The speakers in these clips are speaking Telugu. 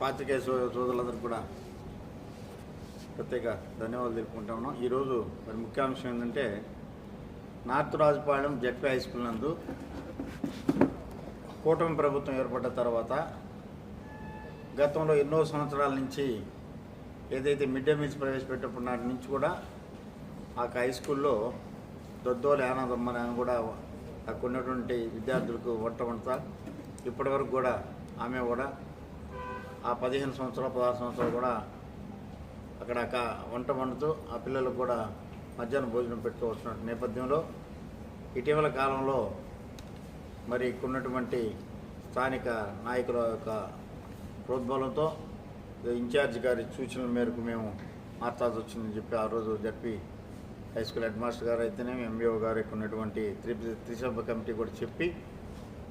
పాత్రికేయ సో కూడా ప్రత్యేక ధన్యవాదాలు తెలుపుకుంటా ఉన్నాం. ఈరోజు మరి ముఖ్యాంశం ఏంటంటే north Rajupalem ZP high school నందు కూటమి ప్రభుత్వం ఏర్పడ్డ తర్వాత గతంలో ఎన్నో సంవత్సరాల నుంచి ఏదైతే మిడ్ డే మీల్స్ ప్రవేశపెట్టినప్పుడు నాటి నుంచి కూడా ఆ హై స్కూల్లో దొద్దోలు ఆనందమ్మ అని కూడా అక్కడ ఉన్నటువంటి విద్యార్థులకు వంట వంట ఇప్పటి వరకు కూడా ఆమె కూడా ఆ పదిహేను సంవత్సరాలు పదహారు సంవత్సరాలు కూడా అక్కడ వంట వండుతూ ఆ పిల్లలకు కూడా మధ్యాహ్నం భోజనం పెడుతూ నేపథ్యంలో ఇటీవల కాలంలో మరి ఇక్కడున్నటువంటి స్థానిక నాయకుల యొక్క ప్రోద్బలంతో ఇన్ఛార్జ్ గారి సూచనల మేరకు మేము మార్చాల్సి వచ్చిందని చెప్పి ఆ రోజు జరిపి హై స్కూల్ హెడ్ మాస్టర్ గారు అయితేనే ఎంబీఓ గారు ఇక్కడ ఉన్నటువంటి త్రి త్రిసభ్య కమిటీ కూడా చెప్పి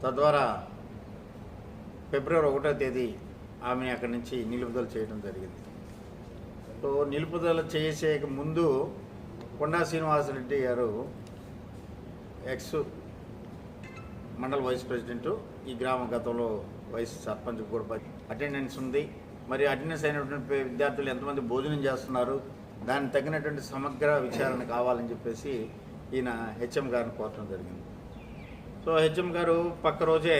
తద్వారా ఫిబ్రవరి ఒకటో తేదీ ఆమెని అక్కడి నుంచి నిలుపుదల చేయడం జరిగింది. సో నిలుపుదల చేసే ముందు కొండా శ్రీనివాసరెడ్డి గారు ఎక్స్ మండల వైస్ ప్రెసిడెంట్ ఈ గ్రామ గతంలో వైస్ సర్పంచ్ కూడా అటెండెన్స్ ఉంది. మరి అటెండెన్స్ అయినటువంటి విద్యార్థులు ఎంతమంది భోజనం చేస్తున్నారు? దానికి తగినటువంటి సమగ్ర విచారణ కావాలని చెప్పేసి ఈయన హెచ్ఎం గారిని కోరటం జరిగింది. సో హెచ్ఎం గారు పక్క రోజే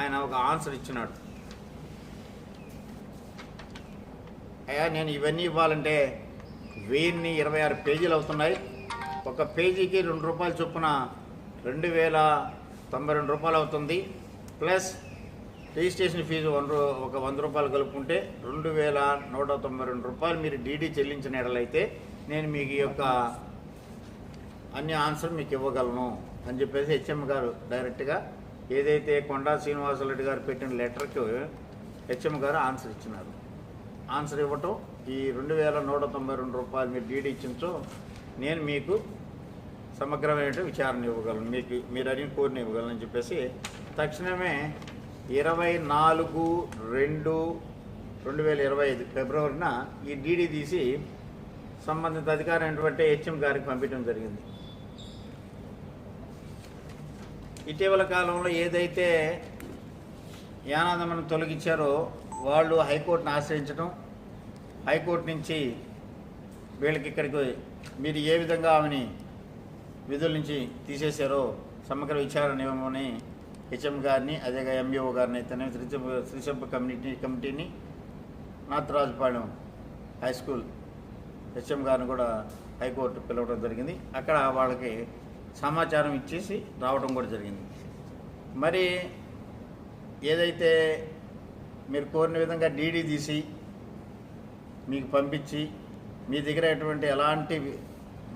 ఆయన ఒక ఆన్సర్ ఇచ్చినాడు. అయ్యా నేను ఇవన్నీ ఇవ్వాలంటే వెయ్యిన్ని ఇరవై ఆరు పేజీలు అవుతున్నాయి. ఒక పేజీకి రెండు రూపాయలు చొప్పున రెండు వేల తొంభై రెండు రూపాయలు అవుతుంది. ప్లస్ రిజిస్ట్రేషన్ ఫీజు వన్ రూ ఒక వంద రూపాయలు కలుపుకుంటే రెండు వేల నూట తొంభై రెండు రూపాయలు మీరు డీడీ చెల్లించిన ఎడలైతే నేను మీకు ఈ యొక్క అన్ని ఆన్సర్ మీకు ఇవ్వగలను అని చెప్పేసి హెచ్ఎం గారు డైరెక్ట్గా ఏదైతే కొండా శ్రీనివాసరెడ్డి గారు పెట్టిన లెటర్కి హెచ్ఎం గారు ఆన్సర్ ఇచ్చినారు. ఆన్సర్ ఇవ్వటం ఈ రెండు వేల నూట తొంభై రెండు రూపాయలు మీరు డీడీ ఇచ్చించో నేను మీకు సమగ్రమైన విచారణ ఇవ్వగలను మీకు మీరు అడిగిన కోరిన ఇవ్వగలను అని చెప్పేసి తక్షణమే ఇరవై నాలుగు రెండు రెండు వేల ఇరవై ఐదు ఫిబ్రవరిన ఈ డీడీ తీసి సంబంధిత అధికారం అయినటువంటి హెచ్ఎం గారికి పంపించడం జరిగింది. ఇటీవల కాలంలో ఏదైతే యానాదమ్మను తొలగించారో వాళ్ళు హైకోర్టును ఆశ్రయించడం హైకోర్టు నుంచి వీళ్ళకి ఇక్కడికి మీరు ఏ విధంగా ఆమెని విధుల నుంచి తీసేశారో సమగ్ర విచారణ ఇవ్వమని హెచ్ఎం గారిని అదే ఎంఈఓ గారిని అయితేనే త్రిసభ్య త్రిసభ్య కమిటీ కమిటీని నాథరాజుపాలెం హై స్కూల్ హెచ్ఎం గారిని కూడా హైకోర్టు పిలవడం జరిగింది. అక్కడ వాళ్ళకి సమాచారం ఇచ్చేసి రావడం కూడా జరిగింది. మరి ఏదైతే మీరు కోరిన విధంగా డీడీ తీసి మీకు పంపించి మీ దగ్గర ఎటువంటి ఎలాంటి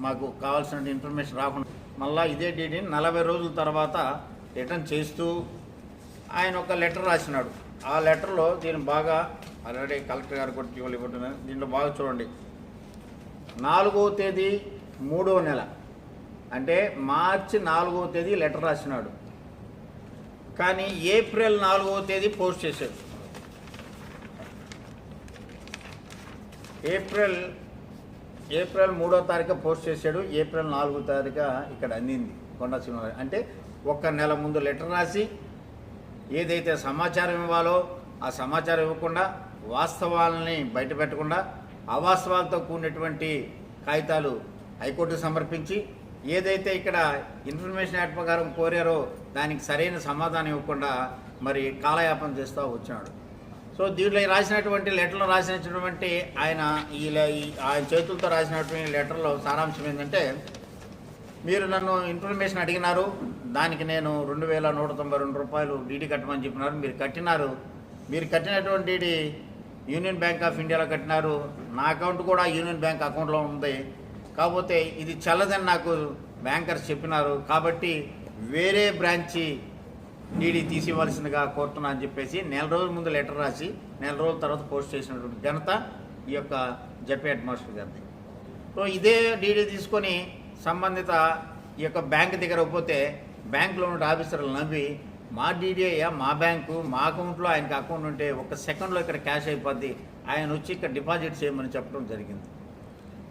మాకు కావాల్సిన ఇన్ఫర్మేషన్ రాకుండా మళ్ళీ ఇదే డీడీని నలభై రోజుల తర్వాత రిటర్న్ చేస్తూ ఆయన ఒక లెటర్ రాసినాడు. ఆ లెటర్లో దీన్ని బాగా ఆల్రెడీ కలెక్టర్ గారు కూడా ఇవ్వాలి ఇవ్వడం దీంట్లో బాగా చూడండి. నాలుగో తేదీ మూడో నెల. అంటే మార్చి నాలుగో తేదీ లెటర్ రాసినాడు. కానీ ఏప్రిల్ నాలుగో తేదీ పోస్ట్ చేశాడు. ఏప్రిల్ ఏప్రిల్ మూడో తారీఖు పోస్ట్ చేశాడు. ఏప్రిల్ నాలుగో తారీఖు ఇక్కడ అందింది కొండా శ్రీనివాస. అంటే ఒక్క నెల ముందు లెటర్ రాసి ఏదైతే సమాచారం ఇవ్వాలో ఆ సమాచారం ఇవ్వకుండా వాస్తవాలని బయట పెట్టకుండా అవాస్తవాలతో కూడినటువంటి కాగితాలు హైకోర్టుకు సమర్పించి ఏదైతే ఇక్కడ ఇన్ఫర్మేషన్ యాక్ట్ ప్రకారం కోరారో దానికి సరైన సమాధానం ఇవ్వకుండా మరి కాలయాపన చేస్తూ వచ్చినాడు. సో దీంట్లో రాసినటువంటి లెటర్లో రాసినటువంటి ఆయన ఈ ఈ ఆయన చేతులతో రాసినటువంటి లెటర్లో సారాంశం ఏంటంటే మీరు నన్ను ఇన్ఫర్మేషన్ అడిగినారు దానికి నేను రెండు వేల నూట తొంభై రెండు రూపాయలు డీడీ కట్టమని చెప్పినారు మీరు కట్టినారు. మీరు కట్టినటువంటి డీడీ యూనియన్ బ్యాంక్ ఆఫ్ ఇండియాలో కట్టినారు. నా అకౌంట్ కూడా యూనియన్ బ్యాంక్ అకౌంట్లో ఉంది. కాకపోతే ఇది చల్లదని నాకు బ్యాంకర్స్ చెప్పినారు. కాబట్టి వేరే బ్రాంచి డీడీ తీసివ్వాల్సిందిగా కోరుతున్నా అని చెప్పేసి నెల రోజుల ముందు లెటర్ రాసి నెల రోజుల తర్వాత పోస్ట్ చేసినటువంటి ఘనత ఈ యొక్క జపే హెడ్ మాస్టర్ గారిది. సో ఇదే డీడీ తీసుకొని సంబంధిత ఈ యొక్క బ్యాంక్ దగ్గర పోతే బ్యాంకులో ఉన్న ఆఫీసర్లు నవ్వి మా డీడీ అయ్యా మా బ్యాంకు మా అకౌంట్లో ఆయనకి అకౌంట్ ఉంటే ఒక సెకండ్లో ఇక్కడ క్యాష్ అయిపోద్ది ఆయన వచ్చి ఇక్కడ డిపాజిట్ చేయమని చెప్పడం జరిగింది.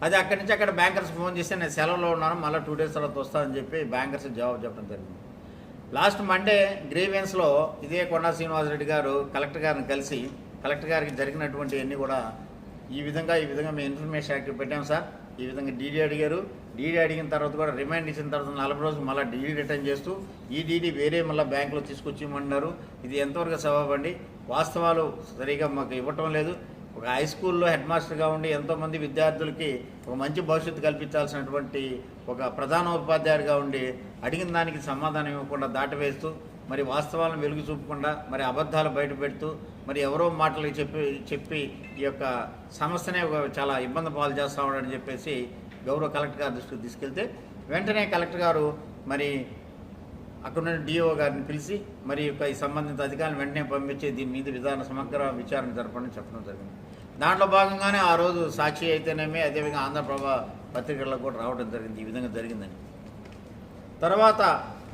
అది అక్కడి నుంచి అక్కడ బ్యాంకర్స్ ఫోన్ చేస్తే నేను సెలవులో ఉన్నాను మళ్ళీ టూ డేస్ తర్వాత వస్తానని చెప్పి బ్యాంకర్స్ జవాబు చెప్పడం జరిగింది. లాస్ట్ మండే గ్రీవెన్స్లో ఇదే కొండా శ్రీనివాసరెడ్డి గారు కలెక్టర్ గారిని కలిసి కలెక్టర్ గారికి జరిగినటువంటి అన్నీ కూడా ఈ విధంగా ఈ విధంగా మేము ఇన్ఫర్మేషన్ యాక్ట్ పెట్టాం సార్. ఈ విధంగా డీడీ అడిగారు. డీడీ అడిగిన తర్వాత కూడా రిమైండ్ ఇచ్చిన తర్వాత నలభై రోజులు మళ్ళీ డీడీ రిటర్న్ చేస్తూ ఈ డీడీ వేరే మళ్ళీ బ్యాంకులో తీసుకొచ్చి ఇవ్వమన్నారు ఇది ఎంతవరకు సవాబండి వాస్తవాలు సరిగా మాకు ఇవ్వటం లేదు. ఒక హై స్కూల్లో హెడ్ మాస్టర్గా ఉండి ఎంతోమంది విద్యార్థులకి ఒక మంచి భవిష్యత్తు కల్పించాల్సినటువంటి ఒక ప్రధాన ఉపాధ్యాయుడిగా ఉండి అడిగిన దానికి సమాధానం ఇవ్వకుండా దాటవేస్తూ మరి వాస్తవాలను వెలుగు చూపకుండా మరి అబద్ధాలు బయట పెడుతూ మరి ఎవరో మాటలు చెప్పి చెప్పి ఈ యొక్క సమస్యనే ఒక చాలా ఇబ్బంది పాలు చేస్తూ ఉన్నాడని చెప్పేసి గౌరవ కలెక్టర్ గారి దృష్టికి తీసుకెళ్తే వెంటనే కలెక్టర్ గారు మరి అక్కడున్న డిఓ గారిని పిలిచి మరి యొక్క ఈ సంబంధిత అధికారులను వెంటనే పంపించి దీని మీద విధాన సమగ్ర విచారణ జరపని చెప్పడం జరిగింది. దాంట్లో భాగంగానే ఆ రోజు సాక్షి అయితేనేమి అదేవిధంగా ఆంధ్రప్రభ పత్రికల్లో కూడా రావడం జరిగింది ఈ విధంగా జరిగిందని. తర్వాత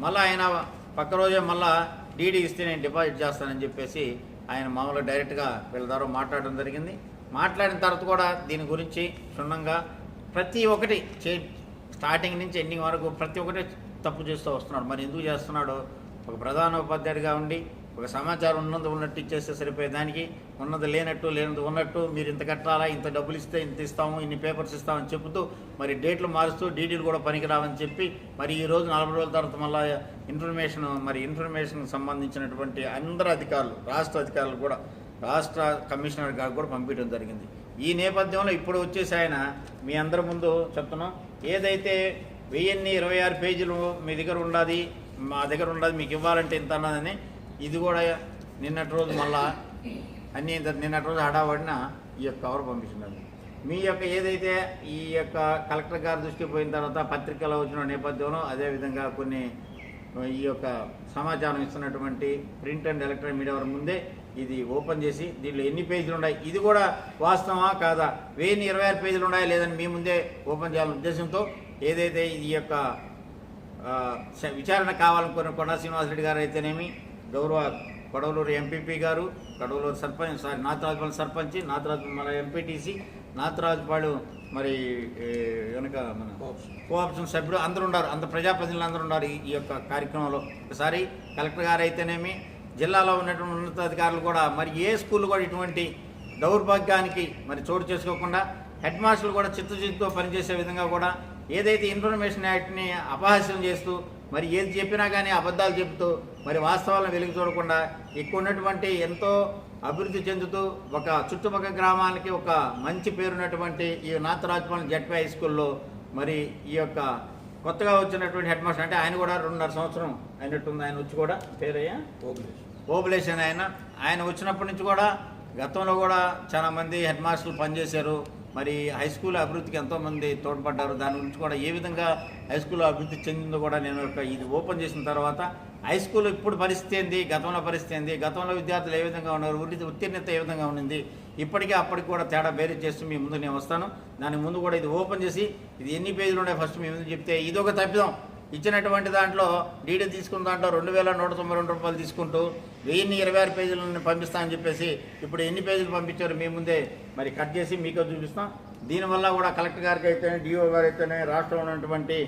మళ్ళీ ఆయన పక్క రోజే మళ్ళీ డీడీ ఇస్తే నేను డిపాజిట్ చేస్తానని చెప్పేసి ఆయన మామూలుగా డైరెక్ట్గా వీళ్ళ ద్వారా మాట్లాడడం జరిగింది. మాట్లాడిన తర్వాత కూడా దీని గురించి క్షుణ్ణంగా ప్రతి ఒక్కటి చే స్టార్టింగ్ నుంచి ఎండింగ్ వరకు ప్రతి ఒక్కటి తప్పు చేస్తూ వస్తున్నాడు. మరి ఎందుకు చేస్తున్నాడో? ఒక ప్రధాన ఉపాధ్యాయుడిగా ఉండి ఒక సమాచారం ఉన్నది ఉన్నట్టు ఇచ్చేస్తే సరిపోయే దానికి ఉన్నది లేనట్టు లేనిది ఉన్నట్టు మీరు ఇంత కట్టాలా ఇంత డబ్బులు ఇస్తే ఇంత ఇస్తాము ఇన్ని పేపర్స్ ఇస్తామని చెబుతూ మరి డేట్లు మారుస్తూ డీటెయిల్ కూడా పనికిరావని చెప్పి మరి ఈ రోజు నలభై రోజుల తర్వాత మళ్ళీ ఇన్ఫర్మేషన్ మరి ఇన్ఫర్మేషన్కి సంబంధించినటువంటి అందరు అధికారులు రాష్ట్ర అధికారులు కూడా రాష్ట్ర కమిషనర్ గారు కూడా పంపించడం జరిగింది. ఈ నేపథ్యంలో ఇప్పుడు వచ్చేసి ఆయన మీ అందరి ముందు చెప్తున్నాం. ఏదైతే వెయ్యిన్ని ఇరవై ఆరు పేజీలు మీ దగ్గర ఉండాలి మా దగ్గర ఉండాలి మీకు ఇవ్వాలంటే ఇంత అన్నదని ఇది కూడా నిన్నటి రోజు మళ్ళా అన్ని ఇంత- నిన్నటి రోజు హడావడిన ఈ యొక్క కవర్ పంపిస్తున్నారు మీ యొక్క ఏదైతే ఈ యొక్క కలెక్టర్ గారి దృష్టికి పోయిన తర్వాత పత్రికలో వచ్చిన నేపథ్యంలో అదేవిధంగా కొన్ని ఈ యొక్క సమాచారం ఇస్తున్నటువంటి ప్రింట్ అండ్ ఎలక్ట్రానిక్ మీడియా వారి ముందే ఇది ఓపెన్ చేసి దీంట్లో ఎన్ని పేజీలు ఉన్నాయి? ఇది కూడా వాస్తవమా కాదా? వెయ్యి ఇరవై ఆరు పేజీలు ఉన్నాయా లేదని మీ ముందే ఓపెన్ చేయాలనే ఉద్దేశంతో ఏదైతే ఈ యొక్క విచారణ కావాలనుకున్న కొండా శ్రీనివాసరెడ్డి గారు అయితేనేమి గౌరవ కొడవలూరు ఎంపీపీ గారు కొడవలూరు సర్పంచ్ సారీ నాతరాజుపాలెం సర్పంచ్ నాతరాజు మన ఎంపీటీసీ నాతరాజుపాడు మరి వెనక మన కోఆప్షన్ సభ్యుడు అందరూ ఉన్నారు. అందరు ప్రజాప్రతినిధులు అందరూ ఉన్నారు ఈ- ఈ యొక్క కార్యక్రమంలో. ఒకసారి కలెక్టర్ గారు అయితేనేమి జిల్లాలో ఉన్నటువంటి ఉన్నతాధికారులు కూడా మరి ఏ స్కూల్ కూడా ఇటువంటి దౌర్భాగ్యానికి మరి చోటు చేసుకోకుండా హెడ్ మాస్టర్లు కూడా చిత్తశుద్ధితో పనిచేసే విధంగా కూడా ఏదైతే ఇన్ఫర్మేషన్ యాక్ట్ని అపహాస్యం చేస్తూ మరి ఏది చెప్పినా కానీ అబద్ధాలు చెబుతూ మరి వాస్తవాలను వెలుగు చూడకుండా ఇక్కడ ఉన్నటువంటి ఎంతో అభివృద్ధి చెందుతూ ఒక చుట్టుపక్కల గ్రామాలకి ఒక మంచి పేరున్నటువంటి ఈ నాథరాజపాలెం జడ్పీ హై స్కూల్లో మరి ఈ యొక్క కొత్తగా వచ్చినటువంటి హెడ్ మాస్టర్ అంటే ఆయన కూడా రెండున్నర సంవత్సరం అయినట్టుంది. ఆయన వచ్చి కూడా పేరయ్యా? పోపులేషన్ ఆయన. ఆయన వచ్చినప్పటి నుంచి కూడా గతంలో కూడా చాలామంది హెడ్ మాస్టర్లు పనిచేశారు. మరి హై స్కూల్ అభివృద్ధికి ఎంతోమంది తోడ్పడ్డారు? దాని గురించి కూడా ఏ విధంగా హై స్కూల్ అభివృద్ధి చెందిందో కూడా నేను ఒక ఇది ఓపెన్ చేసిన తర్వాత హై స్కూల్ ఇప్పుడు పరిస్థితి ఏంది? గతంలో పరిస్థితి ఏంది? గతంలో విద్యార్థులు ఏ విధంగా ఉన్నారు? ఉత్తి- ఉత్తీర్ణత ఏ విధంగా ఉండింది ఇప్పటికీ అప్పటికి కూడా తేడా బేరీ చేస్తూ మీ ముందు నేను వస్తాను. దాని ముందు కూడా ఇది ఓపెన్ చేసి ఇది ఎన్ని పేజీలు ఉన్నాయి? ఫస్ట్ మీ ముందు చెప్తే ఇది ఒక తప్పిదం. ఇచ్చినటువంటి దాంట్లో డీడీ తీసుకున్న దాంట్లో రెండు వేల నూట తొంభై రెండు రూపాయలు తీసుకుంటూ వెయ్యిన్ని ఇరవై ఆరు పేజీలను పంపిస్తామని చెప్పేసి ఇప్పుడు ఎన్ని పేజీలు పంపించారు మీ ముందే మరి కట్ చేసి మీకు చూపిస్తాం. దీనివల్ల కూడా కలెక్టర్ గారికి అయితే డిఓ గారు అయితేనే రాష్ట్రంలో ఉన్నటువంటి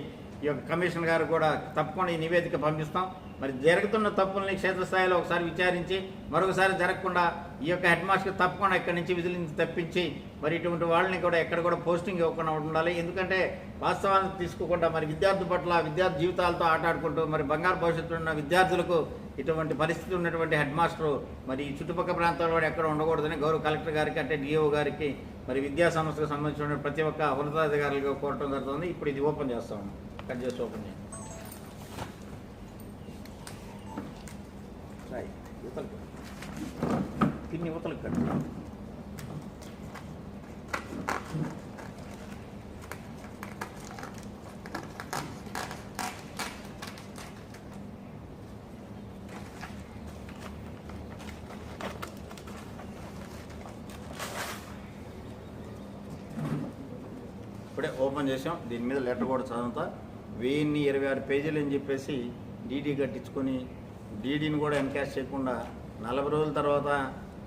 ఈ యొక్క కమిషనర్ గారు కూడా తప్పకుండా ఈ నివేదిక పంపిస్తాం. మరి జరుగుతున్న తప్పుల్ని క్షేత్రస్థాయిలో ఒకసారి విచారించి మరొకసారి జరగకుండా ఈ యొక్క హెడ్ మాస్టర్ తప్పకుండా ఇక్కడి నుంచి విధుల నుంచి తప్పించి మరి ఇటువంటి వాళ్ళని కూడా ఎక్కడ కూడా పోస్టింగ్ ఇవ్వకుండా ఉండాలి. ఎందుకంటే వాస్తవాన్ని తీసుకోకుండా మరి విద్యార్థి పట్ల విద్యార్థి జీవితాలతో ఆటాడుకుంటూ మరి బంగారు భవిష్యత్తు ఉన్న విద్యార్థులకు ఇటువంటి పరిస్థితి ఉన్నటువంటి హెడ్ మాస్టరు మరి ఈ చుట్టుపక్కల ప్రాంతాల్లో కూడా ఎక్కడ ఉండకూడదని గౌరవ కలెక్టర్ గారికి అంటే డిఓ గారికి మరి విద్యా సంస్థకు సంబంధించిన ప్రతి ఒక్క ఉన్నతాధికారులుగా కోరటం జరుగుతుంది. ఇప్పుడు ఇది ఓపెన్ చేస్తాము కట్ చేసి ఓపెన్ చేయండి రాయి, యువతలకు. పిన్ని యువతలకు ఇప్పుడే ఓపెన్ చేసాం. దీని మీద లెటర్ కూడా చదువుతా. వెయ్యిన్ని ఇరవై ఆరు పేజీలు అని చెప్పేసి డీడీ కట్టించుకొని డీడీని కూడా ఎన్కాష్ చేయకుండా నలభై రోజుల తర్వాత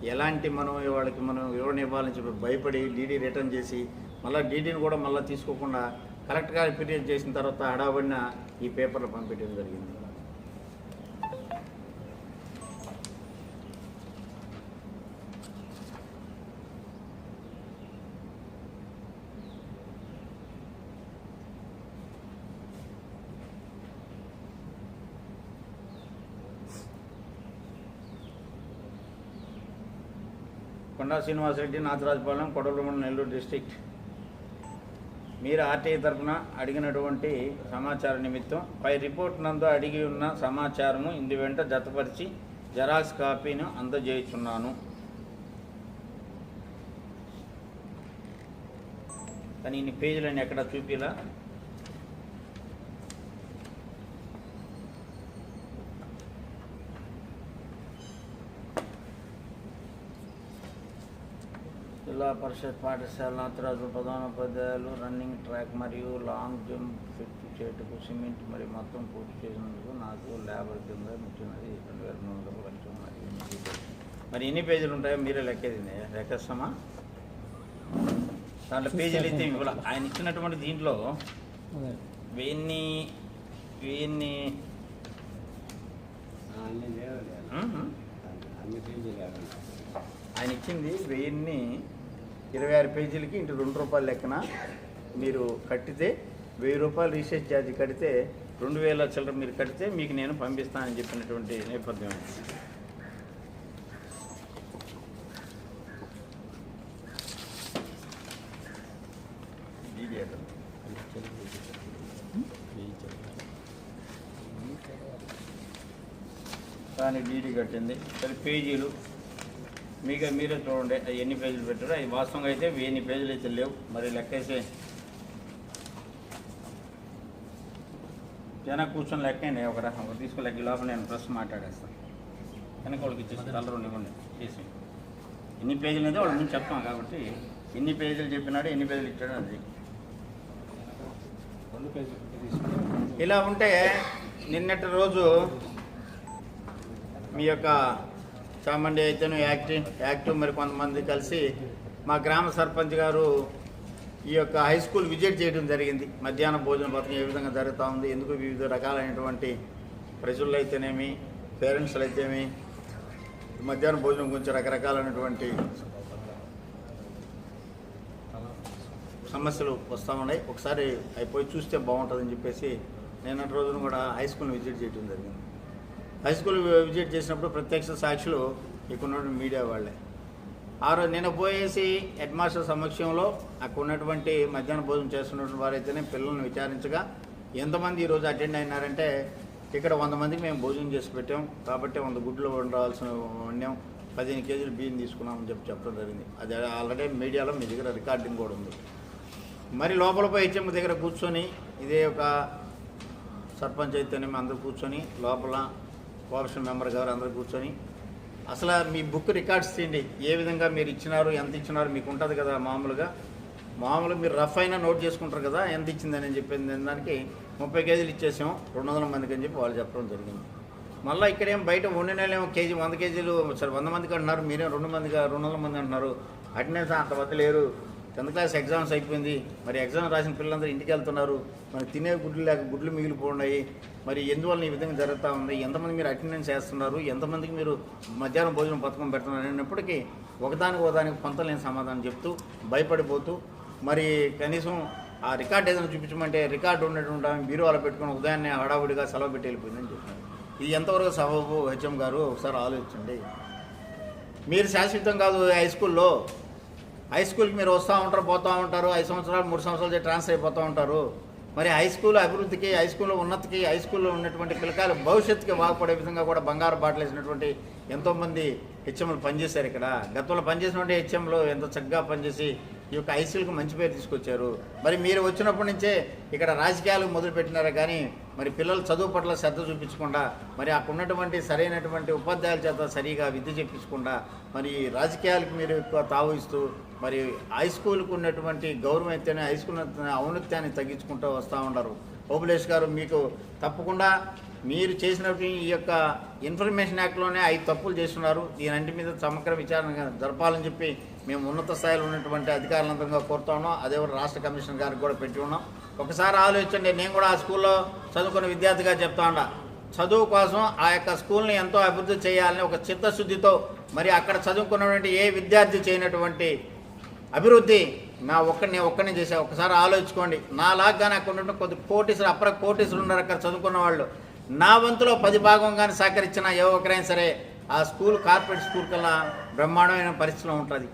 ఎలాంటి మనం వాళ్ళకి మనం వివరణ ఇవ్వాలని చెప్పి భయపడి డీడీ రిటర్న్ చేసి మళ్ళీ డీడీని కూడా మళ్ళీ తీసుకోకుండా కరెక్ట్గా గారు ఫిర్యాదు చేసిన తర్వాత హడాబడిన ఈ పేపర్లు పంపించడం జరిగింది. కొండా శ్రీనివాసరెడ్డి నాథరాజపాలెం కొడలమండలం నెల్లూరు డిస్టిక్ మీరు ఆర్టీఐ తరఫున అడిగినటువంటి సమాచార నిమిత్తం పై రిపోర్ట్ నందు అడిగి ఉన్న సమాచారము ఇందు వెంట జతపరిచి జెరాక్స్ కాపీను అందజేయుచున్నాను. కానీ ఇన్ని పేజీలని ఎక్కడ చూపిలా? జిల్లా పరిషత్ పాఠశాల నాతరాజు ప్రధానోపాధ్యాయులు రన్నింగ్ ట్రాక్ మరియు లాంగ్ జంప్ ఫిఫ్త్ చేటుకు సిమెంట్ మరియు మొత్తం పూర్తి చేసినందుకు నాకు లేబర్ కింద ముచ్చినది రెండు వేల మూడు వందల లక్షలు పేజీలు. మరి ఎన్ని పేజీలు ఉంటాయో మీరే లెక్కేది లెక్కేస్తామా? దాంట్లో పేజీలు అయితే ఇవ్వాలి. ఆయన ఇచ్చినటువంటి దీంట్లో పేజీలు లేవు ఆయన ఇచ్చింది వెయ్యిన్ని ఇరవై ఆరు పేజీలకి ఇంటి రెండు రూపాయలు లెక్కన మీరు కట్టితే వెయ్యి రూపాయలు రీసెర్చ్ ఛార్జ్ కడితే రెండు వేల చిల్లర మీరు కడితే మీకు నేను పంపిస్తానని చెప్పినటువంటి నేపథ్యం. దాని కానీ డీడీ కట్టింది. సరే పేజీలు. మీకు మీరే చూడండి అవి ఎన్ని పేజీలు పెట్టారో అవి వాస్తవంగా అయితే ఎన్ని పేజీలు అయితే లేవు. మరి లెక్కేసే జన కూర్చొని లెక్కండి ఒక రకం. తీసుకుని లెక్క లోపల నేను ప్రెస్ మాట్లాడేస్తాను వెనక వాళ్ళకి ఇచ్చేసి కలర్ ఇవ్వండి చేసి ఎన్ని పేజీలు అయితే వాళ్ళ ముందు చెప్తాం కాబట్టి ఎన్ని పేజీలు చెప్పినాడు ఎన్ని పేజీలు ఇచ్చాడు అది. ఇలా ఉంటే నిన్నటి రోజు మీ యొక్క చామండి అయితేను యాక్టివ్ యాక్టివ్ మరి కొంతమంది కలిసి మా గ్రామ సర్పంచ్ గారు ఈ యొక్క హై స్కూల్ విజిట్ చేయడం జరిగింది. మధ్యాహ్న భోజన పథకం ఏ విధంగా జరుగుతూ ఉంది ఎందుకు వివిధ రకాలైనటువంటి ప్రజల్లో అయితేనేమి పేరెంట్స్లు అయితేమి మధ్యాహ్న భోజనం గురించి రకరకాలైనటువంటి సమస్యలు వస్తూ ఉన్నాయి. ఒకసారి అయిపోయి చూస్తే బాగుంటుందని చెప్పేసి నిన్నటి రోజున కూడా హై స్కూల్ని విజిట్ చేయడం జరిగింది. హై స్కూల్ విజిట్ చేసినప్పుడు ప్రత్యక్ష సాక్షులు ఇక్కడ ఉన్నటువంటి మీడియా వాళ్ళే. ఆ రోజు నేను పోయేసి హెడ్ మాస్టర్ సమక్షంలో అక్కడ ఉన్నటువంటి మధ్యాహ్న భోజనం చేస్తున్నటువంటి వారైతేనే పిల్లల్ని విచారించగా ఎంతమంది ఈరోజు అటెండ్ అయినారంటే ఇక్కడ వంద మందికి మేము భోజనం చేసి పెట్టాం. కాబట్టి వంద గుడ్లు వండాల్సిన వండాం. పదిహేను కేజీలు బియ్యం తీసుకున్నామని చెప్పి చెప్పడం జరిగింది. అది ఆల్రెడీ మీడియాలో మీ దగ్గర రికార్డింగ్ కూడా ఉంది. మరి లోపల పోయి హెచ్ఎం దగ్గర కూర్చొని ఇదే ఒక సర్పంచ్ అయితేనేమి అందరూ కూర్చొని లోపల కోఆపరేషన్ మెంబర్ గారు అందరూ కూర్చొని అసలు మీ బుక్ రికార్డ్స్ తీయండి ఏ విధంగా మీరు ఇచ్చినారు? ఎంత ఇచ్చినారు? మీకు ఉంటుంది కదా మామూలుగా. మామూలుగా మీరు రఫ్ అయినా నోట్ చేసుకుంటారు కదా ఎంత ఇచ్చిందని చెప్పింది దానికి ముప్పై కేజీలు ఇచ్చేసాం. రెండు వందల మందికి అని చెప్పి వాళ్ళు చెప్పడం జరిగింది. మళ్ళీ ఇక్కడేం బయట వండినేమో కేజీ వంద కేజీలు సరే వంద మందికి అంటున్నారు మీరే రెండు మందికి రెండు వందల మంది అంటున్నారు. అటెండెన్స్ అంత వద్ద లేరు. టెన్త్ క్లాస్ ఎగ్జామ్స్ అయిపోయింది. మరి ఎగ్జామ్ రాసిన పిల్లలందరూ ఇంటికి వెళ్తున్నారు. మరి తినే గుడ్లు లేక గుడ్లు మిగిలిపోఉన్నాయి మరి ఎందువల్ల ఈ విధంగా జరుగుతూ ఉంది? ఎంతమంది మీరు అటెండెన్స్ చేస్తున్నారు ఎంతమందికి మీరు మధ్యాహ్నం భోజనం పథకం పెడుతున్నారు? అనేప్పటికీ ఒకదానికి ఒకదానికి పొంతలేని సమాధానం చెప్తూ భయపడిపోతూ మరి కనీసం ఆ రికార్డ్ ఏదైనా చూపించమంటే రికార్డు ఉన్నటువంటి ఆమె బీరువాలో పెట్టుకుని ఉదయాన్నే హడావుడిగా సెలవు పెట్టి వెళ్ళిపోయిందని చెప్పారు. ఇది ఎంతవరకు సబబు హెచ్ఎం గారు ఒకసారి ఆలోచించండి. మీరు శాశ్వతం కాదు హై స్కూల్లో హై స్కూల్కి మీరు వస్తూ ఉంటారు పోతూ ఉంటారు ఐదు సంవత్సరాలు మూడు సంవత్సరాలు ట్రాన్స్ఫర్ అయిపోతూ ఉంటారు. మరి హై స్కూల్ అభివృద్ధికి హై స్కూల్లో ఉన్నతికి హై స్కూల్లో ఉన్నటువంటి పిల్లకాయలు భవిష్యత్తుకి బాగుపడే విధంగా కూడా బంగారు బాటలు వేసినటువంటి ఎంతోమంది హెచ్ఎంలు పనిచేశారు ఇక్కడ. గతంలో పనిచేసినటువంటి హెచ్ఎంలు ఎంతో చక్కగా పనిచేసి ఈ యొక్క ఐసీలకు మంచి పేరు తీసుకొచ్చారు. మరి మీరు వచ్చినప్పటి నుంచే ఇక్కడ రాజకీయాలు మొదలుపెట్టినారు కానీ మరి పిల్లలు చదువు పట్ల శ్రద్ధ చూపించకుండా మరి అక్కడ ఉన్నటువంటి సరైనటువంటి ఉపాధ్యాయుల చేత సరిగా విద్య చెప్పించకుండా మరి రాజకీయాలకు మీరు ఎక్కువ తావు ఇస్తూ మరి హై స్కూల్కి ఉన్నటువంటి గౌరవం అయితేనే హై స్కూల్ ఔన్నత్యాన్ని తగ్గించుకుంటూ వస్తూ ఉన్నారు. ఓబులేష్ గారు మీకు తప్పకుండా మీరు చేసినటువంటి ఈ యొక్క ఇన్ఫర్మేషన్ యాక్ట్లోనే ఐదు తప్పులు చేస్తున్నారు. దీనంటి మీద సమగ్ర విచారణ జరపాలని చెప్పి మేము ఉన్నత స్థాయిలో ఉన్నటువంటి అధికారులందరిగా కోరుతా ఉన్నాం. అదే రాష్ట్ర కమిషనర్ గారికి కూడా పెట్టి ఉన్నాం. ఒకసారి ఆలోచించండి నేను కూడా ఆ స్కూల్లో చదువుకున్న విద్యార్థిగా చెప్తా ఉన్నా. చదువు కోసం ఆ యొక్క స్కూల్ని ఎంతో అభివృద్ధి చేయాలని ఒక చిత్తశుద్ధితో మరి అక్కడ చదువుకున్నటువంటి ఏ విద్యార్థి చేయనటువంటి అభివృద్ధి నా ఒక్కడిని ఒక్కడిని చేసా ఒకసారి ఆలోచించుకోండి. నా లాగానే అక్కడ ఉన్న కొద్ది కోటీసులు అప్పర కోటీసులు ఉన్నారు అక్కడ చదువుకున్న వాళ్ళు. నా వంతులో పది భాగం కానీ సహకరించిన ఏ ఒక్కరైనా సరే ఆ స్కూల్ కార్పొరేట్ స్కూల్ కల్లా బ్రహ్మాండమైన పరిస్థితిలో ఉంటుంది.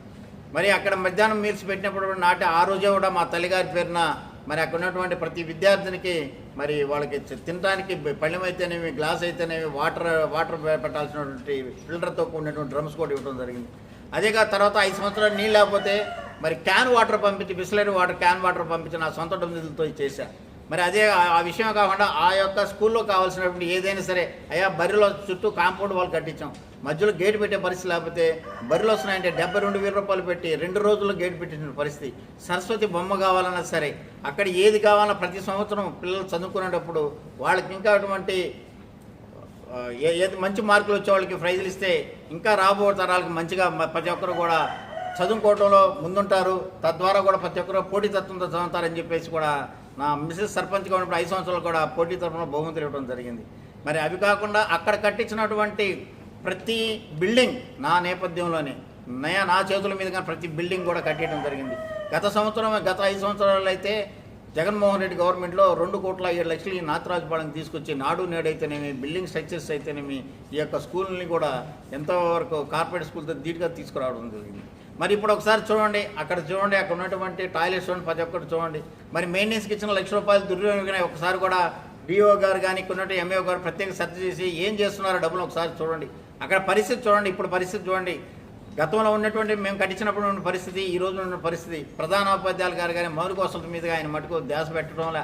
మరి అక్కడ మధ్యాహ్నం మీల్స్ పెట్టినప్పుడు నాటి ఆ రోజే కూడా మా తల్లిగారి పేరున మరి అక్కడ ఉన్నటువంటి ప్రతి విద్యార్థినికి మరి వాళ్ళకి తినడానికి పళ్ళెం అయితేనేమి గ్లాస్ అయితేనేమి వాటర్ వాటర్ పెట్టాల్సినటువంటి ఫిల్టర్తో కూడినటువంటి డ్రమ్స్ కూడా ఇవ్వడం జరిగింది. అదేగా తర్వాత ఐదు సంవత్సరాలు నీళ్ళు లేకపోతే మరి క్యాన్ వాటర్ పంపించి బిస్లరీ వాటర్ క్యాన్ వాటర్ పంపించి నా సొంత నిధులతో ఇచ్చేసా మరి అదే ఆ- విషయం కాకుండా ఆ యొక్క స్కూల్లో కావాల్సినటువంటి ఏదైనా సరే అయ్యా బరిలో చుట్టూ కాంపౌండ్ వాళ్ళు కట్టించాం. మధ్యలో గేట్ పెట్టే పరిస్థితి లేకపోతే బరిలో వస్తున్నాయంటే డెబ్బై రెండు వేల రూపాయలు పెట్టి రెండు రోజుల్లో గేట్ పెట్టిన పరిస్థితి. సరస్వతి బొమ్మ కావాలన్నా సరే అక్కడ ఏది కావాలన్నా ప్రతి సంవత్సరం పిల్లలు చదువుకునేటప్పుడు వాళ్ళకి ఇంకా అటువంటి ఏది మంచి మార్కులు వచ్చే వాళ్ళకి ప్రైజులు ఇస్తే ఇంకా రాబో తరాలకు మంచిగా ప్రతి ఒక్కరు కూడా చదువుకోవడంలో ముందుంటారు. తద్వారా కూడా ప్రతి ఒక్కరు పోటీతత్వంతో చదువుతారని చెప్పేసి కూడా నా మిసెస్ సర్పంచ్గా ఉన్నప్పుడు ఐదు సంవత్సరాలు కూడా పోటీ తరఫున బహుమతులు ఇవ్వడం జరిగింది. మరి అవి కాకుండా అక్కడ కట్టించినటువంటి ప్రతి బిల్డింగ్ నా నేపథ్యంలోనే నయా నా చేతుల మీదుగా ప్రతి బిల్డింగ్ కూడా కట్టేయడం జరిగింది. గత సంవత్సరం గత ఐదు సంవత్సరాలు అయితే జగన్మోహన్ రెడ్డి గవర్నమెంట్లో రెండు కోట్ల ఏడు లక్షలు ఈ నాతరాజుపాలెం తీసుకొచ్చి నాడు నేడైతేనేమి బిల్డింగ్ స్ట్రక్చర్స్ అయితేనేమి ఈ యొక్క స్కూల్ని కూడా ఎంతవరకు కార్పొరేట్ స్కూల్తో ధీటుగా తీసుకురావడం జరిగింది. మరి ఇప్పుడు ఒకసారి చూడండి అక్కడ చూడండి అక్కడ ఉన్నటువంటి టాయిలెట్స్ చూడండి ప్రతి ఒక్కటి చూడండి. మరి మెయింటెనెన్స్కి ఇచ్చిన లక్ష రూపాయలు దుర్వినియోగం ఒకసారి కూడా డిఓ గారు కానీ ఇక్కడ ఉన్నట్టు ఎంఏఓ గారు ప్రత్యేక శ్రద్ధ చేసి ఏం చేస్తున్నారో డబ్బులు ఒకసారి చూడండి. అక్కడ పరిస్థితి చూడండి ఇప్పుడు పరిస్థితి చూడండి. గతంలో ఉన్నటువంటి మేము కట్టించినప్పుడు ఉన్న పరిస్థితి ఈ రోజు ఉన్న పరిస్థితి ప్రధానోపాధ్యాయులు గారు కానీ మౌలిక వసతుల మీద ఆయన మటుకు ధ్యాస పెట్టడంలో.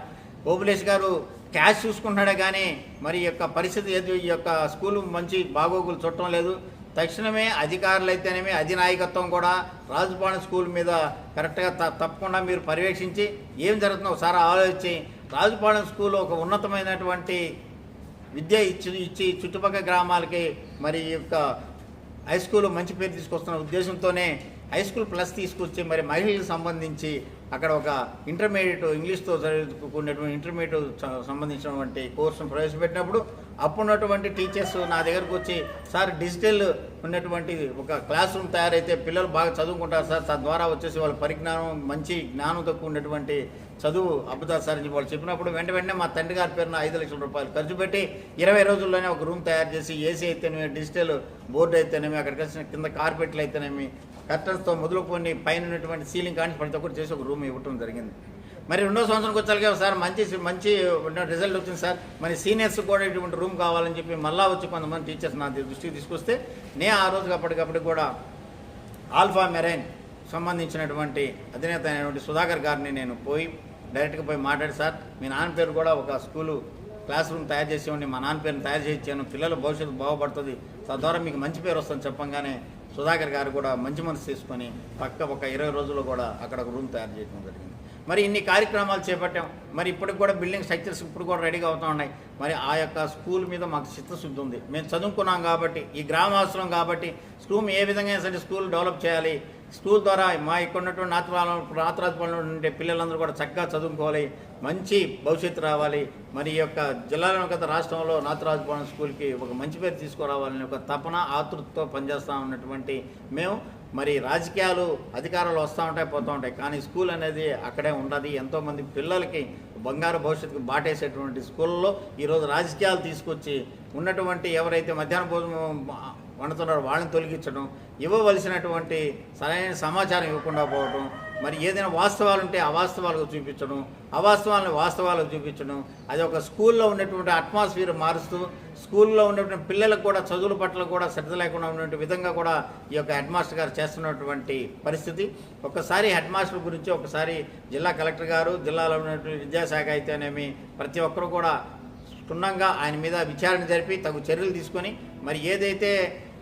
ఓబులేష్ గారు క్యాష్ చూసుకుంటున్నాడే కానీ మరి యొక్క పరిస్థితి ఏది? ఈ యొక్క స్కూల్ మంచి బాగోగులు చుట్టం లేదు. తక్షణమే అధికారులు అయితేనేమి అధినాయకత్వం కూడా రాజభవన్ స్కూల్ మీద కరెక్ట్గా తప్పకుండా మీరు పర్యవేక్షించి ఏం జరుగుతుందో ఒకసారి ఆలోచించి రాజభవన్ స్కూల్ ఒక ఉన్నతమైనటువంటి విద్య ఇచ్చి ఇచ్చి చుట్టుపక్కల గ్రామాలకి మరి ఈ యొక్క హై స్కూల్ మంచి పేరు తీసుకొస్తున్న ఉద్దేశంతోనే హై స్కూల్ ప్లస్ తీసుకొచ్చి మరి మహిళలకు సంబంధించి అక్కడ ఒక ఇంటర్మీడియట్ ఇంగ్లీష్తో చదువుకునేటువంటి ఇంటర్మీడియట్ సంబంధించినటువంటి కోర్సును ప్రవేశపెట్టినప్పుడు అప్పుడున్నటువంటి టీచర్స్ నా దగ్గరకు వచ్చి సార్ డిజిటల్ ఉన్నటువంటి ఒక క్లాస్ రూమ్ తయారైతే పిల్లలు బాగా చదువుకుంటారు సార్. తద్వారా వచ్చేసి వాళ్ళ పరిజ్ఞానం మంచి జ్ఞానం తక్కువ ఉన్నటువంటి చదువు అబ్బుతారు సార్ అని వాళ్ళు చెప్పినప్పుడు వెంట వెంటనే మా తండ్రి గారి పేరున ఐదు లక్షల రూపాయలు ఖర్చు పెట్టి ఇరవై రోజుల్లోనే ఒక రూమ్ తయారు చేసి ఏసీ అయితేనేమి డిజిటల్ బోర్డు అయితేనేమి అక్కడికి వచ్చిన కింద కార్పెట్లు అయితేనేమి కర్టన్స్తో మొదలుకొని పైన ఉన్నటువంటి సీలింగ్ కానీ ప్రతి ఒక్కరు చేసి ఒక రూమ్ ఇవ్వటం జరిగింది. మరి రెండో సంవత్సరం వచ్చాక సార్ మంచి మంచి రిజల్ట్ వచ్చింది సార్. మరి సీనియర్స్ కూడా ఇటువంటి రూమ్ కావాలని చెప్పి మళ్ళా వచ్చి కొంతమంది టీచర్స్ నా దృష్టికి తీసుకొస్తే నేను ఆ రోజుకి అప్పటికప్పుడు కూడా ఆల్ఫా మెరైన్ సంబంధించినటువంటి అధినేత అయినటువంటి సుధాకర్ గారిని నేను పోయి డైరెక్ట్గా పోయి మాట్లాడి సార్ మీ నాన్న పేరు కూడా ఒక స్కూలు క్లాస్ రూమ్ తయారు చేసేవాడిని మా నాన్న పేరుని తయారు చేయించాను పిల్లల భవిష్యత్తు బాగుపడుతుంది తద్వారా మీకు మంచి పేరు వస్తుంది చెప్పంగానే సుధాకర్ గారు కూడా మంచి మనసు తీసుకొని పక్క ఒక ఇరవై రోజుల్లో కూడా అక్కడ ఒక రూమ్ తయారు చేయడం జరిగింది. మరి ఇన్ని కార్యక్రమాలు చేపట్టాం. మరి ఇప్పటికి కూడా బిల్డింగ్ స్ట్రక్చర్స్ ఇప్పుడు కూడా రెడీగా అవుతూ ఉన్నాయి. మరి ఆ యొక్క స్కూల్ మీద మాకు చిత్తశుద్ధి ఉంది. మేము చదువుకున్నాం కాబట్టి ఈ గ్రామావసరం కాబట్టి స్కూల్ ఏ విధంగా సరే స్కూల్ డెవలప్ చేయాలి. స్కూల్ ద్వారా మా ఇక్కడ ఉన్నటువంటి నాతరాల నాతరాజపాలెంలో ఉండే పిల్లలందరూ కూడా చక్కగా చదువుకోవాలి. మంచి భవిష్యత్తు రావాలి. మరి ఈ యొక్క జిల్లాలో గత రాష్ట్రంలో నాతరాజపాలెం స్కూల్కి ఒక మంచి పేరు తీసుకురావాలని ఒక తపన ఆతృతతో పనిచేస్తూ ఉన్నటువంటి మేము మరి రాజకీయాలు అధికారాలు వస్తూ ఉంటాయి పోతూ ఉంటాయి. కానీ స్కూల్ అనేది అక్కడే ఉండదు. ఎంతోమంది పిల్లలకి బంగారు భవిష్యత్తుకు బాటేసేటువంటి స్కూల్లో ఈరోజు రాజకీయాలు తీసుకొచ్చి ఉన్నటువంటి ఎవరైతే మధ్యాహ్న భోజనం వండుతున్నారో వాళ్ళని తొలగించడం ఇవ్వవలసినటువంటి సరైన సమాచారం ఇవ్వకుండా పోవడం మరి ఏదైనా వాస్తవాలు ఉంటే అవాస్తవాలకు చూపించడం అవాస్తవాలను వాస్తవాలకు చూపించడం అది ఒక స్కూల్లో ఉన్నటువంటి అట్మాస్ఫియర్ మారుస్తూ స్కూల్లో ఉన్నటువంటి పిల్లలకు కూడా చదువుల పట్ల కూడా శ్రద్ధ లేకుండా ఉన్నటువంటి విధంగా కూడా ఈ యొక్క హెడ్ మాస్టర్ గారు చేస్తున్నటువంటి పరిస్థితి. ఒకసారి హెడ్ మాస్టర్ గురించి ఒకసారి జిల్లా కలెక్టర్ గారు జిల్లాలో ఉన్నటువంటి విద్యాశాఖ అయితేనేమి ప్రతి ఒక్కరు కూడా క్షుణ్ణంగా ఆయన మీద విచారణ జరిపి తగు చర్యలు తీసుకొని మరి ఏదైతే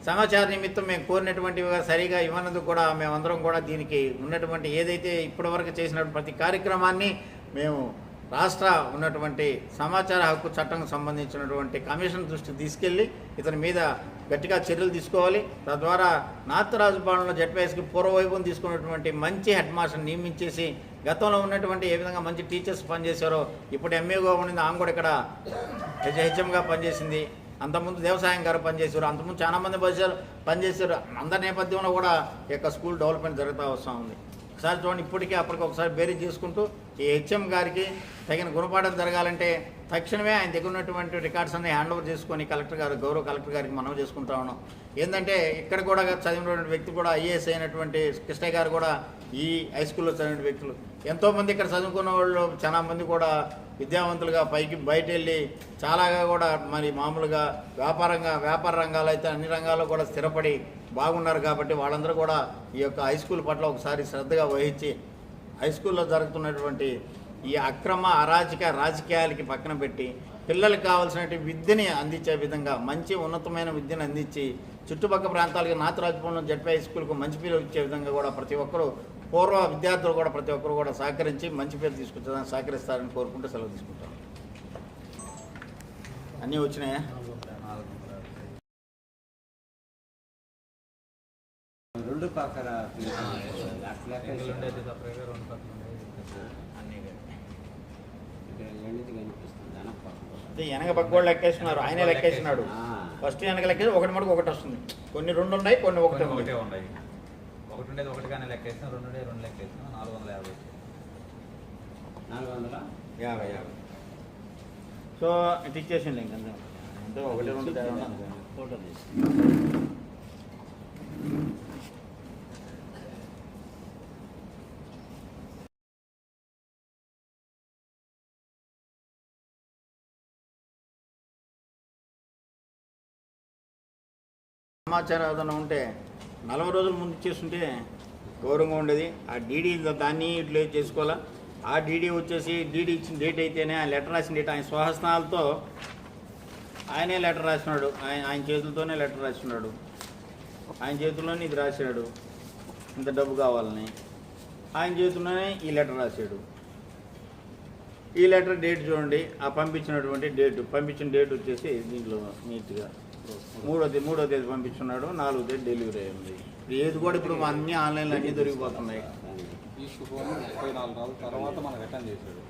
సమాచార నిమిత్తం మేము కోరినటువంటి సరిగా ఇవ్వనందుకు కూడా మేమందరం కూడా దీనికి ఉన్నటువంటి ఏదైతే ఇప్పటివరకు చేసినటువంటి ప్రతి కార్యక్రమాన్ని మేము రాష్ట్ర ఉన్నటువంటి సమాచార హక్కు చట్టం సంబంధించినటువంటి కమిషన్ దృష్టికి తీసుకెళ్ళి ఇతని మీద గట్టిగా చర్యలు తీసుకోవాలి. తద్వారా నార్తరాజు పాలనలో జడ్పీఎస్కి పూర్వవైభవం తీసుకున్నటువంటి మంచి హెడ్ మాస్టర్ నియమించేసి గతంలో ఉన్నటువంటి ఏ విధంగా మంచి టీచర్స్ పనిచేశారో ఇప్పుడు ఎంఏగా ఉండింది ఆమె కూడా ఇక్కడ హెచ్ఎంగా పనిచేసింది. అంతకుముందు దేవసాయం గారు పనిచేశారు అంతకుముందు చాలామంది పనిచేశారు పనిచేశారు అందరి నేపథ్యంలో కూడా ఈ యొక్క స్కూల్ డెవలప్మెంట్ జరుగుతూ వస్తూ ఉంది. ఒకసారి చూడండి ఇప్పటికీ అప్పటికి ఒకసారి బేరీ చేసుకుంటూ ఈ హెచ్ఎం గారికి తగిన గుణపాఠం జరగాలంటే తక్షణమే ఆయన దగ్గర ఉన్నటువంటి రికార్డ్స్ అన్ని హ్యాండ్ ఓవర్ చేసుకొని కలెక్టర్ గారు గౌరవ కలెక్టర్ గారికి మనం చేసుకుంటా ఉన్నాం. ఏంటంటే ఇక్కడ కూడా చదివినటువంటి వ్యక్తి కూడా ఐఏఎస్ అయినటువంటి కృష్ణయ్య గారు కూడా ఈ హై స్కూల్లో చదివిన వ్యక్తులు. ఎంతోమంది ఇక్కడ చదువుకున్న వాళ్ళు చాలామంది కూడా విద్యావంతులుగా పైకి బయట వెళ్ళి చాలాగా కూడా మరి మామూలుగా వ్యాపారంగా వ్యాపార రంగాలు అయితే అన్ని రంగాల్లో కూడా స్థిరపడి బాగున్నారు కాబట్టి వాళ్ళందరూ కూడా ఈ యొక్క హై స్కూల్ పట్ల ఒకసారి శ్రద్ధగా వహించి హై స్కూల్లో జరుగుతున్నటువంటి ఈ అక్రమ అరాజక రాజకీయాలకి పక్కన పెట్టి పిల్లలకు కావాల్సినటువంటి విద్యని అందించే విధంగా మంచి ఉన్నతమైన విద్యను అందించి చుట్టుపక్కల ప్రాంతాలకి నాథరాజపురం జడ్పీ హై స్కూల్కు మంచి పేరు ఇచ్చే విధంగా కూడా ప్రతి ఒక్కరూ పూర్వ విద్యార్థులు కూడా ప్రతి ఒక్కరు కూడా సహకరించి మంచి పేరు తీసుకొచ్చేదానికి సహకరిస్తారని కోరుకుంటూ సెలవు తీసుకుంటాం. అన్నీ వచ్చినాయా? రెండు పక్కన వెనక పక్కన అంటే వెనక పక్క లెక్కేస్తున్నారు ఆయనే లెక్కేసినాడు. ఫస్ట్ వెనక లెక్కేసి ఒకటి మటుకు ఒకటి వస్తుంది. కొన్ని రెండు ఉన్నాయి కొన్ని ఒకటి ఒకటే ఉన్నాయి. ఒకటి ఉండేది ఒకటిగానే లెక్కేసిన రెండు ఉండేది రెండు లెక్కేసిన నాలుగు వందల యాభై. నాలుగు వందల యాభై యాభై. సో ఇటు ఇచ్చేసిండి ఇంక ఒకటి రెండు. ఫోటో తీసి సమాచారం ఏదైనా ఉంటే నలభై రోజుల ముందు ఇచ్చేస్తుంటే గౌరవంగా ఉండేది. ఆ డీడీ దాన్ని ఇట్లా చేసుకోవాలా? ఆ డీడీ వచ్చేసి డీడీ ఇచ్చిన డేట్ అయితేనే ఆ లెటర్ రాసిన డేట్ ఆయన స్వహస్నాలతో ఆయనే లెటర్ రాసినాడు. ఆయన ఆయన చేతులతోనే లెటర్ రాసినాడు. ఆయన చేతుల్లోనే ఇది రాశాడు. ఇంత డబ్బు కావాలని. ఆయన చేతుల్లోనే ఈ లెటర్ రాశాడు. ఈ లెటర్ డేట్ చూడండి. ఆ పంపించినటువంటి డేట్ పంపించిన డేట్ వచ్చేసి దీంట్లో నీట్గా మూడో తేదీ మూడో తేదీ పంపించున్నాడు నాలుగో తేదీ డెలివరీ అయింది. ఏది కూడా ఇప్పుడు అన్నీ ఆన్లైన్లో అన్నీ దొరికిపోతున్నాయి. తీసుకుపోయి ముప్పై నాలుగు రోజుల తర్వాత మనకు రిటర్న్ చేశాడు.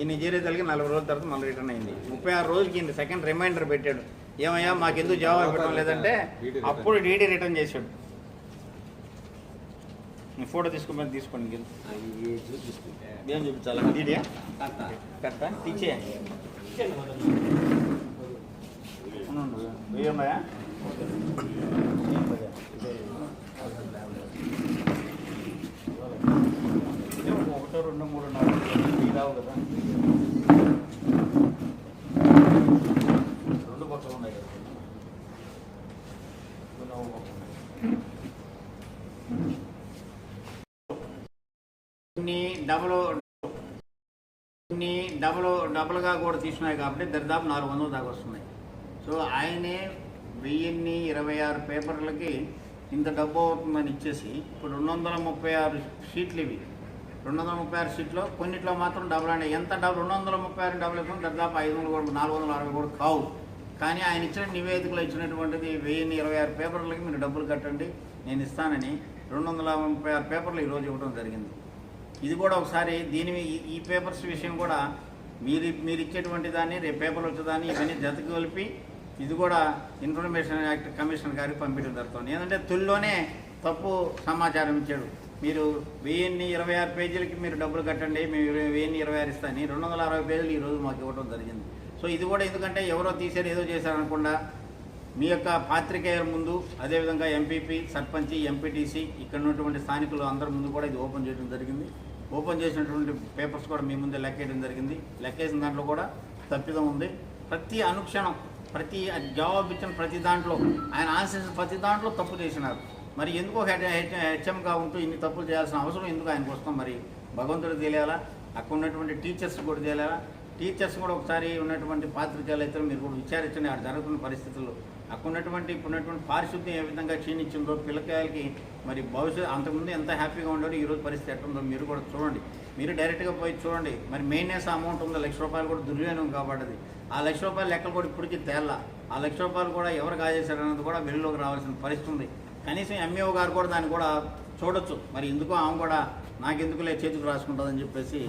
ఈ నిజేరియా తల్లికి నలభై రోజుల తర్వాత మళ్ళీ రిటర్న్ అయింది. ముప్పై ఆరు రోజులకి ఈయన సెకండ్ రిమైండర్ పెట్టాడు. ఏమయ్యా మాకెందుకు జవాబు పెట్టడం లేదంటే అప్పుడు డీడీ రిటర్న్ చేశాడు. ఫోటో తీసుకోమని తీసుకోండి ఏం చూపించాలి? డీడీయా కరెక్టా తీచే వెయ్యమ్మయా ఒకటో రెండు మూడు నాలుగు ఈ రావు కదా రెండు పక్కలు ఉన్నాయి కదా రెండు ఒక పక్క కొన్ని డబల్ డబల్గా కూడా తీసుకున్నాయి కాబట్టి దరిదాపు నాలుగు వందలు దాకా వస్తున్నాయి. సో ఆయనే వెయ్యిన్ని ఇరవై ఆరు పేపర్లకి ఇంత డబ్బు అవుతుందని ఇచ్చేసి ఇప్పుడు రెండు వందల ముప్పై ఆరు షీట్లు ఇవి. రెండు వందల ముప్పై ఆరు షీట్లో కొన్నిట్లో మాత్రం డబుల్ అంటే ఎంత డబుల్ రెండు వందల ముప్పై ఆరు డబుల్ అయిపోయింది దాదాపు ఐదు వందలు కూడా నాలుగు వందల అరవై కూడా కావు. కానీ ఆయన ఇచ్చిన నివేదికలో ఇచ్చినటువంటిది వెయ్యిన్ని ఇరవై ఆరు పేపర్లకి మీరు డబ్బులు కట్టండి నేను ఇస్తానని రెండు వందల ముప్పై ఆరు పేపర్లు ఈరోజు ఇవ్వడం జరిగింది. ఇది కూడా ఒకసారి దీని ఈ- ఈ పేపర్స్ విషయం కూడా మీరు మీరు ఇచ్చేటువంటి దాన్ని రేపు పేపర్లు వచ్చేదాన్ని ఇవన్నీ జతకి కలిపి ఇది కూడా ఇన్ఫర్మేషన్ యాక్ట్ కమిషనర్ గారికి పంపించడం జరుగుతుంది. ఏంటంటే తొలిలోనే తప్పు సమాచారం ఇచ్చాడు. మీరు వెయ్యిన్ని ఇరవై ఆరు పేజీలకి మీరు డబ్బులు కట్టండి మేము వెయ్యిన్ని ఇరవై ఆరు ఇస్తాను రెండు వందల అరవై పేజీలు ఈరోజు మాకు ఇవ్వడం జరిగింది. సో ఇది కూడా ఎందుకంటే ఎవరో తీసారు ఏదో చేశారనకుండా మీ యొక్క పాత్రికేయుల ముందు అదేవిధంగా ఎంపీపీ సర్పంచి ఎంపీటీసీ ఇక్కడ ఉన్నటువంటి స్థానికులు అందరి ముందు కూడా ఇది ఓపెన్ చేయడం జరిగింది. ఓపెన్ చేసినటువంటి పేపర్స్ కూడా మీ ముందే లెక్కేయడం జరిగింది. లెక్కేసిన దాంట్లో కూడా తప్పిదం ఉంది. ప్రతి అనుక్షణం ప్రతి జవాబు ఇచ్చిన ప్రతి దాంట్లో ఆయన ఆశించిన ప్రతి దాంట్లో తప్పు చేసినారు. మరి ఎందుకో హెచ్ఎంగా ఉంటూ ఇన్ని తప్పులు చేయాల్సిన అవసరం ఎందుకు ఆయనకు వస్తాం? మరి భగవంతుడు తెలియాలా అక్కడ ఉన్నటువంటి టీచర్స్ కూడా తెలియాలా టీచర్స్ కూడా ఒకసారి ఉన్నటువంటి పాత్రికేయులు అయితే మీరు కూడా విచారించండి అక్కడ జరుగుతున్న పరిస్థితుల్లో. అక్కడ ఉన్నటువంటి ఇప్పుడు ఉన్నటువంటి పారిశుద్ధ్యం ఏ విధంగా క్షీణించిందో పిల్లకాయలకి మరి భవిష్యత్తు అంతకుముందు ఎంత హ్యాపీగా ఉండేది ఈరోజు పరిస్థితి ఎట్టుందో మీరు కూడా చూడండి. మీరు డైరెక్ట్గా పోయి చూడండి. మరి మెయిన్నేస్ అమౌంట్ ఉందో లక్ష రూపాయలు కూడా దుర్వినియోగం కాబట్టది ఆ లక్ష రూపాయల లెక్కలు కూడా ఇప్పటికీ తేలా ఆ లక్ష రూపాయలు కూడా ఎవరు కాజేశారన్నది కూడా వెలుగులోకి రావాల్సిన పరిస్థితి ఉంది. కనీసం ఎంఈఓ గారు కూడా దాన్ని కూడా చూడొచ్చు. మరి ఎందుకో ఆమె కూడా నాకెందుకులే చేతికి రాసుకుంటుందని చెప్పేసి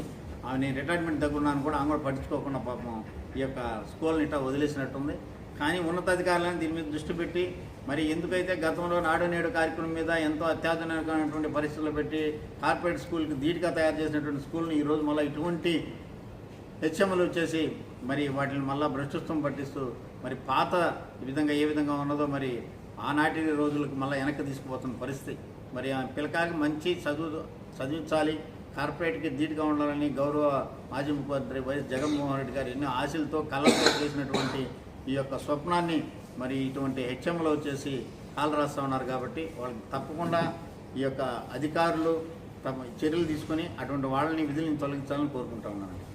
ఆమె నేను రిటైర్మెంట్ దగ్గర ఉన్నాను కూడా ఆమె కూడా పట్టించుకోకుండా పాపం ఈ యొక్క స్కూల్ని ఇట్లా వదిలేసినట్టుంది. కానీ ఉన్నతాధికారులను దీని మీద దృష్టి పెట్టి మరి ఎందుకైతే గతంలో నాడు నేడు కార్యక్రమం మీద ఎంతో అత్యాధునికమైనటువంటి పరిస్థితులు పెట్టి కార్పొరేట్ స్కూల్కి ధీటుగా తయారు చేసినటువంటి స్కూల్ని ఈరోజు మళ్ళీ ఇటువంటి హెచ్ఎంలు వచ్చేసి మరి వాటిని మళ్ళా భ్రష్టత్వం పట్టిస్తూ మరి పాత విధంగా ఏ విధంగా ఉన్నదో మరి ఆనాటి రోజులకు మళ్ళీ వెనక్కి తీసుకుపోతున్న పరిస్థితి. మరి ఆ పిల్లకాయలకు మంచి చదువు చదివించాలి కార్పొరేట్కి ధీటుగా ఉండాలని గౌరవ మాజీ ముఖ్యమంత్రి వైఎస్ జగన్మోహన్ రెడ్డి గారు ఎన్నో ఆశలతో కళ్ళతో చేసినటువంటి ఈ యొక్క స్వప్నాన్ని మరి ఇటువంటి హెచ్ఎంలో వచ్చేసి కాలు రాస్తూ ఉన్నారు కాబట్టి వాళ్ళకి తప్పకుండా ఈ యొక్క అధికారులు తమ చర్యలు తీసుకొని అటువంటి వాళ్ళని విధులను తొలగించాలని కోరుకుంటా ఉన్నానండి.